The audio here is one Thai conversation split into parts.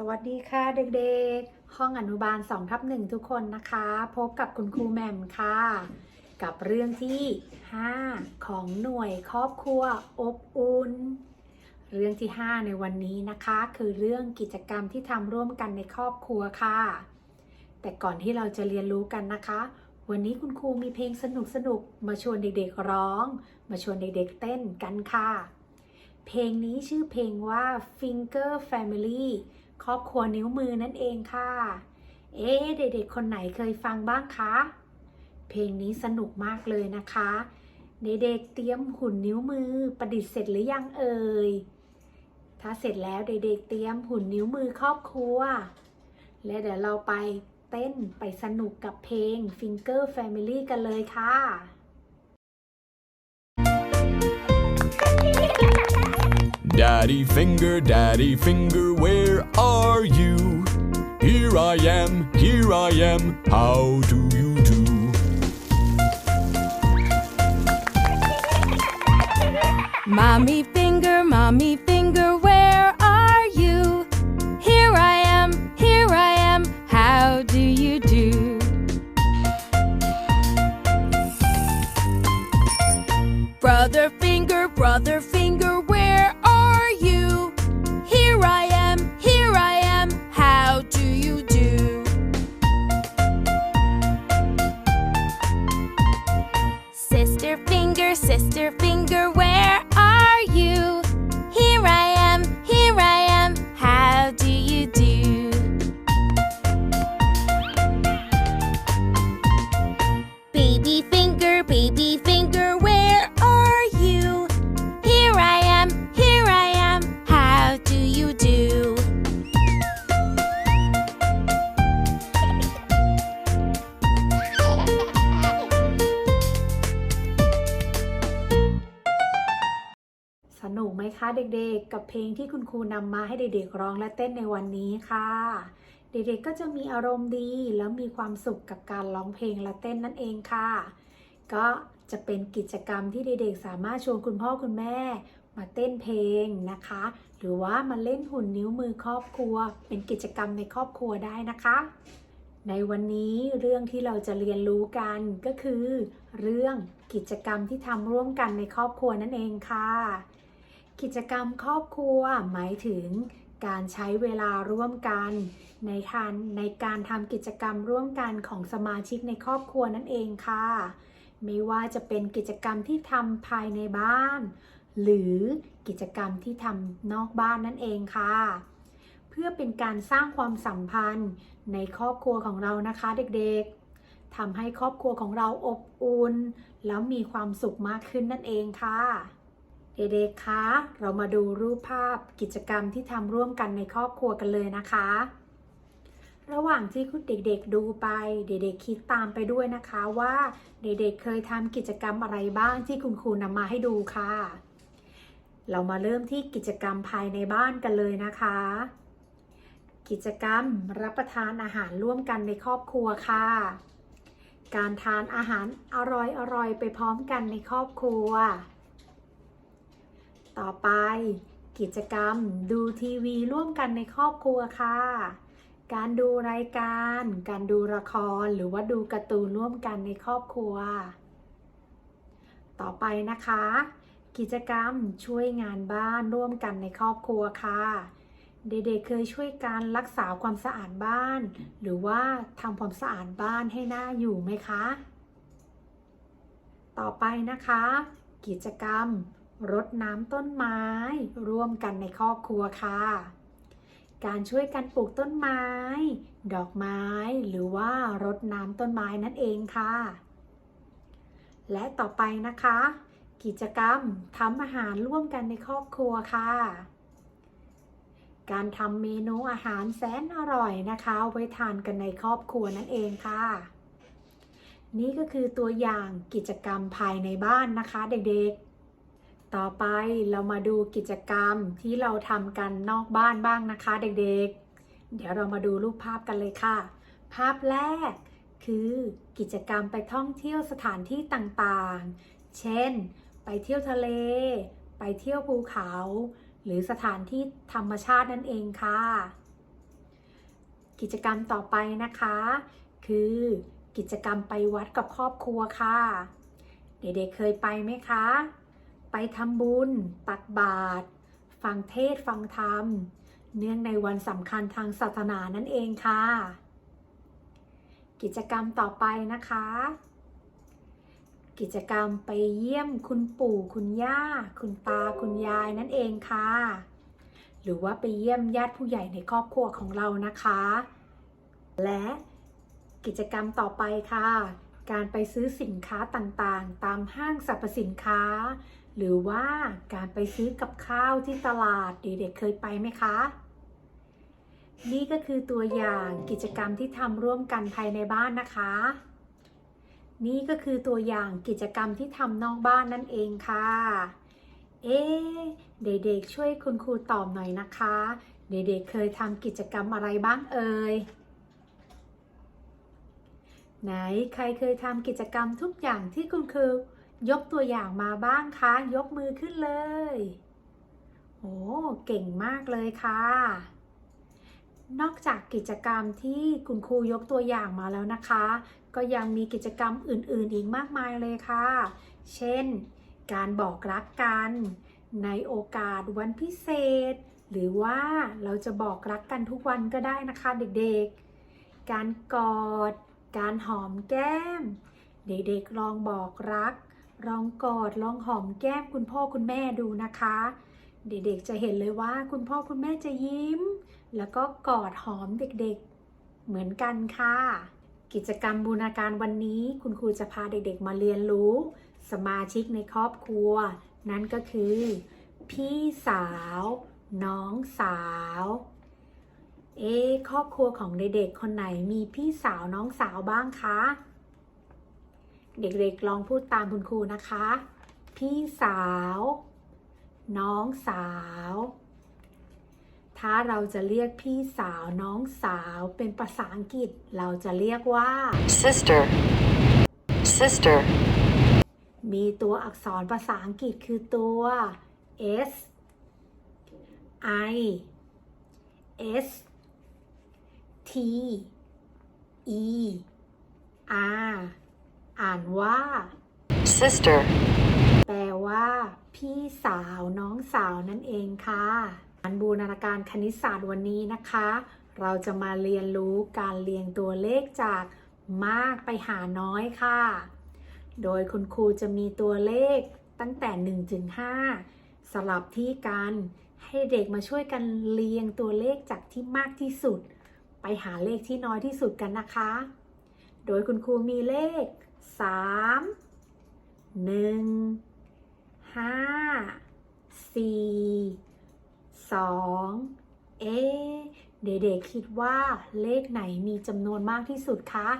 สวัสดีค่ะเด็กๆ ห้องอนุบาล2ทับหนึ่งทุกคนนะคะ พบกับคุณครูแหม่มค่ะ กับเรื่องที่ 5 ของหน่วยครอบครัวอบอุ่น เรื่องที่ 5 ในวันนี้นะคะ คือเรื่องกิจกรรมที่ทำร่วมกันในครอบครัวค่ะ แต่ก่อนที่เราจะเรียนรู้กันนะคะ วันนี้คุณครูมีเพลงสนุกๆมาชวนเด็กๆร้อง มาชวนเด็กๆเต้นกันค่ะ เพลงนี้ชื่อเพลงว่า Finger Family ครอบครัวนิ้วมือนั่นเองค่ะ เอ๊ะเด็กๆคนไหนเคยฟังบ้างคะ เพลงนี้สนุกมากเลยนะคะ เด็กๆเตรียมหุ่นนิ้วมือประดิษฐ์เสร็จหรือยังเอ่ย ถ้าเสร็จแล้วเด็กๆเตรียมหุ่นนิ้วมือครอบครัว และเดี๋ยวเราไปเต้นไปสนุกกับเพลง Finger Family กันเลยค่ะ Daddy finger, daddy finger, where are you? Here I am, here I am, how do you do? Mommy finger, mommy finger, where are you? Here I am, here I am, how do you do? Brother finger, brother baby finger, where are you? Here I am, here I am, how do you do?. สนุกไหมคะเด็กๆ กับเพลงที่คุณครูนำมาให้เด็กๆร้องและเต้นในวันนี้ค่ะ เด็กๆก็จะมีอารมณ์ดี แล้วมีความสุขกับการร้องเพลงและเต้นนั่นเองค่ะ ก็จะเป็นกิจกรรมที่เด็กๆสามารถชวนคุณพ่อคุณแม่มาเต้นเพลงนะคะ หรือว่ามาเล่นหุ่นนิ้วมือครอบครัว เป็นกิจกรรมในครอบครัวได้นะคะ ในวันนี้เรื่องที่เราจะเรียนรู้กันก็คือ เรื่องกิจกรรมที่ทำร่วมกันในครอบครัวนั่นเองค่ะ กิจกรรมครอบครัวหมายถึงการใช้เวลาร่วมกัน ในการในการทำกิจกรรมร่วมกันของสมาชิกในครอบครัวนั่นเองค่ะ ไม่ว่าจะเป็นกิจกรรมที่ทำภายในบ้าน หรือกิจกรรมที่ทำนอกบ้านนั่นเองค่ะ เพื่อเป็นการสร้างความสัมพันธ์ในครอบครัวของเรานะคะเด็กๆทำให้ครอบครัวของเราอบอุ่นแล้วมีความสุขมากขึ้นนั่นเองค่ะเด็กๆคะ เรามาดูรูปภาพกิจกรรมที่ทำร่วมกันในครอบครัวกันเลยนะคะ ระหว่างที่คุณเด็กๆดูไป เด็กๆคิดตามไปด้วยนะคะว่าเด็กๆเคยทำกิจกรรมอะไรบ้างที่คุณครูนำมาให้ดูค่ะ เรามาเริ่มที่กิจกรรมภายในบ้านกันเลยนะคะ กิจกรรมรับประทานอาหารร่วมกันในครอบครัวค่ะ การทานอาหารอร่อยๆไปพร้อมกันในครอบครัว ต่อไป กิจกรรมดูทีวีร่วมกันในครอบครัวค่ะ การดูรายการ การดูละคร หรือว่าดูการ์ตูนร่วมกันในครอบครัว ต่อไปนะคะ กิจกรรมช่วยงานบ้านร่วมกันในครอบครัวค่ะ เด็กๆเคยช่วยการรักษาความสะอาดบ้าน หรือว่าทำความสะอาดบ้านให้น่าอยู่ไหมคะ ต่อไปนะคะ กิจกรรมรดน้ำต้นไม้ ร่วมกันในครอบครัวค่ะ การช่วยกันปลูกต้นไม้ ดอกไม้ หรือว่ารดน้ำต้นไม้นั่นเองค่ะ และต่อไปนะคะ กิจกรรมทำอาหารร่วมกันในครอบครัวค่ะ การทำเมนูอาหารแสนอร่อยนะคะ ไว้ทานกันในครอบครัวนั่นเองค่ะ นี่ก็คือตัวอย่างกิจกรรมภายในบ้านนะคะ เด็กๆ ต่อไปเรามาดูกิจกรรมที่เราทำกันนอกบ้านบ้างนะคะเด็กๆ เดี๋ยวเรามาดูรูปภาพกันเลยค่ะ ภาพแรกคือกิจกรรมไปท่องเที่ยวสถานที่ต่างๆ เช่น ไปเที่ยวทะเล ไปเที่ยวภูเขา หรือสถานที่ธรรมชาตินั่นเองค่ะ กิจกรรมต่อไปนะคะ คือกิจกรรมไปวัดกับครอบครัวค่ะ เด็กๆเคยไปไหมคะ ไปทำบุญ ตักบาตรฟังเทศฟังธรรม เนื่องในวันสำคัญทางศาสนานั่นเองค่ะ กิจกรรมต่อไปนะคะ กิจกรรมไปเยี่ยมคุณปู่คุณย่า คุณตาคุณยายนั่นเองค่ะ หรือว่าไปเยี่ยมญาติผู้ใหญ่ในครอบครัวของเรานะคะ และกิจกรรมต่อไปค่ะ การไปซื้อสินค้าต่างๆ ตามห้างสรรพสินค้า หรือว่าการไปซื้อกับข้าวที่ตลาดเด็กๆเคยไปไหมคะ นี่ก็คือตัวอย่างกิจกรรมที่ทำร่วมกันภายในบ้านนะคะ นี่ก็คือตัวอย่างกิจกรรมที่ทำนอกบ้านนั่นเองค่ะ เอ๊เด็กๆช่วยคุณครูตอบหน่อยนะคะ เด็กๆเคยทำกิจกรรมอะไรบ้างเอ่ยไหนใครเคยทำกิจกรรมทุกอย่างที่คุณครู ยกตัวอย่างมาบ้างคะ ยกมือขึ้นเลย โอ้เก่งมากเลยค่ะ นอกจากกิจกรรมที่คุณครูยกตัวอย่างมาแล้วนะคะ ก็ยังมีกิจกรรมอื่นๆ อีกมากมายเลยค่ะ เช่น การบอกรักกัน ในโอกาสวันพิเศษ หรือว่าเราจะบอกรักกันทุกวันก็ได้นะคะเด็กๆ การกอด การหอมแก้ม เด็กๆลองบอกรัก ลองกอดลองหอมแก้มคุณพ่อคุณแม่ดูนะคะ เด็กๆจะเห็นเลยว่าคุณพ่อคุณแม่จะยิ้ม แล้วก็กอดหอมเด็กๆ เหมือนกันค่ะ กิจกรรมบูรณาการวันนี้ คุณครูจะพาเด็กๆมาเรียนรู้ สมาชิกในครอบครัว นั่นก็คือ พี่สาว น้องสาว เอ๊ครอบครัวของเด็กๆคนไหนมีพี่สาวน้องสาวบ้างคะ เด็กๆลองพูดตามคุณครูนะคะ พี่สาว น้องสาว ถ้าเราจะเรียกพี่สาวน้องสาวเป็นภาษาอังกฤษเราจะเรียกว่า sister, sister, มีตัวอักษรภาษาอังกฤษคือตัว S I S T E R อ่านว่า sister, แปลว่า พี่สาวน้องสาวนั่นเองค่ะการบูรณาการคณิตศาสตร์วันนี้นะคะ เราจะมาเรียนรู้การเรียงตัวเลขจากมากไปหาน้อยค่ะ โดยคุณครูจะมีตัวเลขตั้งแต่1ถึง5สลับที่กันให้เด็กมาช่วยกันเรียงตัวเลขจากที่มากที่สุด ไปหาเลขที่น้อยที่สุดกันนะคะ โดยคุณครูมีเลข 3หนึ่งห้าสี่สองเอ๊เด็กๆคิดว่าเลขไหนมีจำนวนมากที่สุดคะ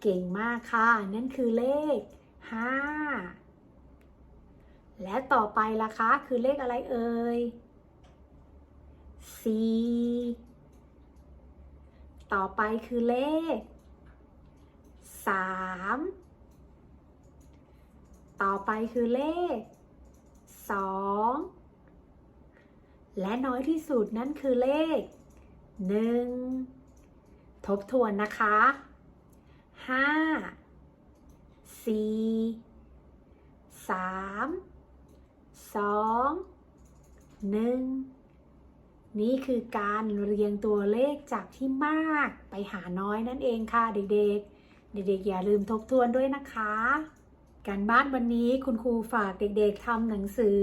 เก่งมากค่ะ นั่นคือเลขห้าและต่อไปล่ะคะ คือเลขอะไรเอ่ยสี่ต่อไปคือเลข สามต่อไปคือเลข 2 และน้อยที่สุดนั่นคือเลข 1 ทบทวนนะคะ 5 4 3 2 1 นี่คือการเรียงตัวเลขจากที่มากไปหาน้อยนั่นเองค่ะเด็กๆ เด็กๆอย่าลืมทบทวนด้วยนะคะ การบ้านวันนี้คุณครูฝากเด็กๆทำหนังสือ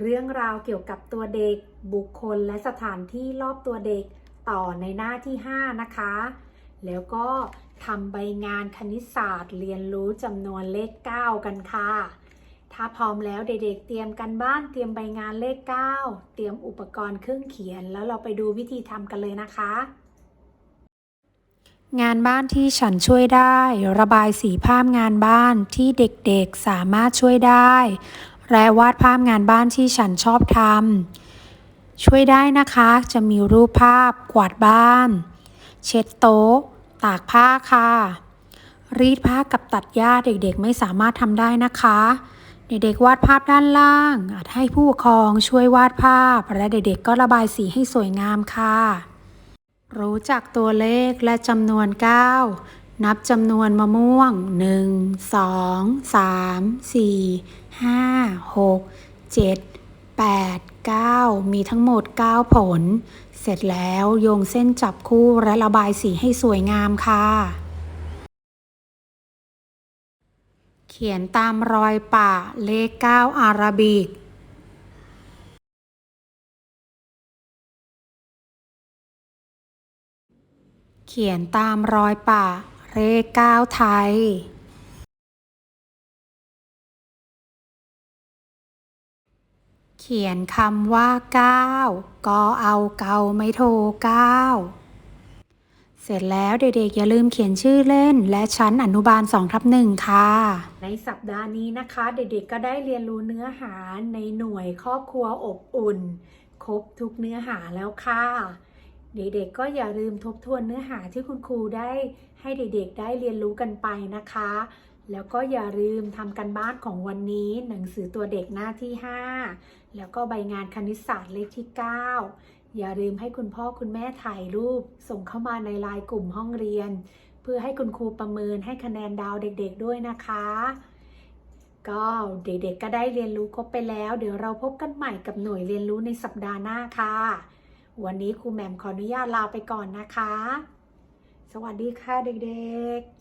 เรื่องราวเกี่ยวกับตัวเด็ก บุคคลและสถานที่รอบตัวเด็กต่อในหน้าที่ 5 นะคะ แล้วก็ทำใบงานคณิตศาสตร์ เรียนรู้จำนวนเลข 9 กันค่ะ ถ้าพร้อมแล้วเด็กๆ เตรียมกันบ้านเตรียมใบงานเลข 9 เตรียมอุปกรณ์เครื่องเขียน แล้วเราไปดูวิธีทำกันเลยนะคะ งานบ้านที่ฉันช่วยได้ ระบายสีภาพงานบ้านที่เด็กๆสามารถช่วยได้ และวาดภาพงานบ้านที่ฉันชอบทำช่วยได้นะคะ จะมีรูปภาพ กวาดบ้าน เช็ดโต๊ะ ตากผ้าค่ะ รีดผ้ากับตัดหญ้าเด็กๆ ไม่สามารถทำได้นะคะ เด็กๆวาดภาพด้านล่าง อาจให้ผู้ปกครองช่วยวาดภาพ และเด็กๆก็ระบายสีให้สวยงามค่ะ รู้จักตัวเลขและจำนวน 9 นับจำนวนมะม่วง 1 2 3 4 5 6 7 8 9 มีทั้งหมด 9 ผล เสร็จแล้วโยงเส้นจับคู่และระบายสีให้สวยงามค่ะ เขียนตามรอยป่าเลข 9 อาราบิก เขียนตามรอยป่าเลข9ไทยเขียนคำว่า9ก็เอาเกาไม่โท9เสร็จแล้วเด็กๆ อย่าลืมเขียนชื่อเล่น และชั้นอนุบาล2ทับ1ค่ะ ในสัปดาห์นี้นะคะ เด็กๆ ก็ได้เรียนรู้เนื้อหาในหน่วยครอบครัวอบอุ่น ครบทุกเนื้อหาแล้วค่ะ เด็กๆก็อย่าลืมทบทวนเนื้อหาที่คุณครูได้ให้เด็กๆ ได้เรียนรู้กันไปนะคะ แล้วก็อย่าลืมทำกันบ้านของวันนี้หนังสือตัวเด็กหน้าที่ 5 แล้วก็ใบงานคณิตศาสตร์เลขที่ 9 อย่าลืมให้คุณพ่อคุณแม่ถ่ายรูป ส่งเข้ามาในไลน์กลุ่มห้องเรียน เพื่อให้คุณครูประเมินให้คะแนนดาวเด็กๆด้วยนะคะก็เด็กๆก็ได้เรียนรู้ครบไปแล้ว เดี๋ยวเราพบกันใหม่กับหน่วยเรียนรู้ในสัปดาห์หน้าค่ะ วันนี้ครูแหม่มขออนุญาตลาไปก่อนนะคะ สวัสดีค่ะเด็กๆ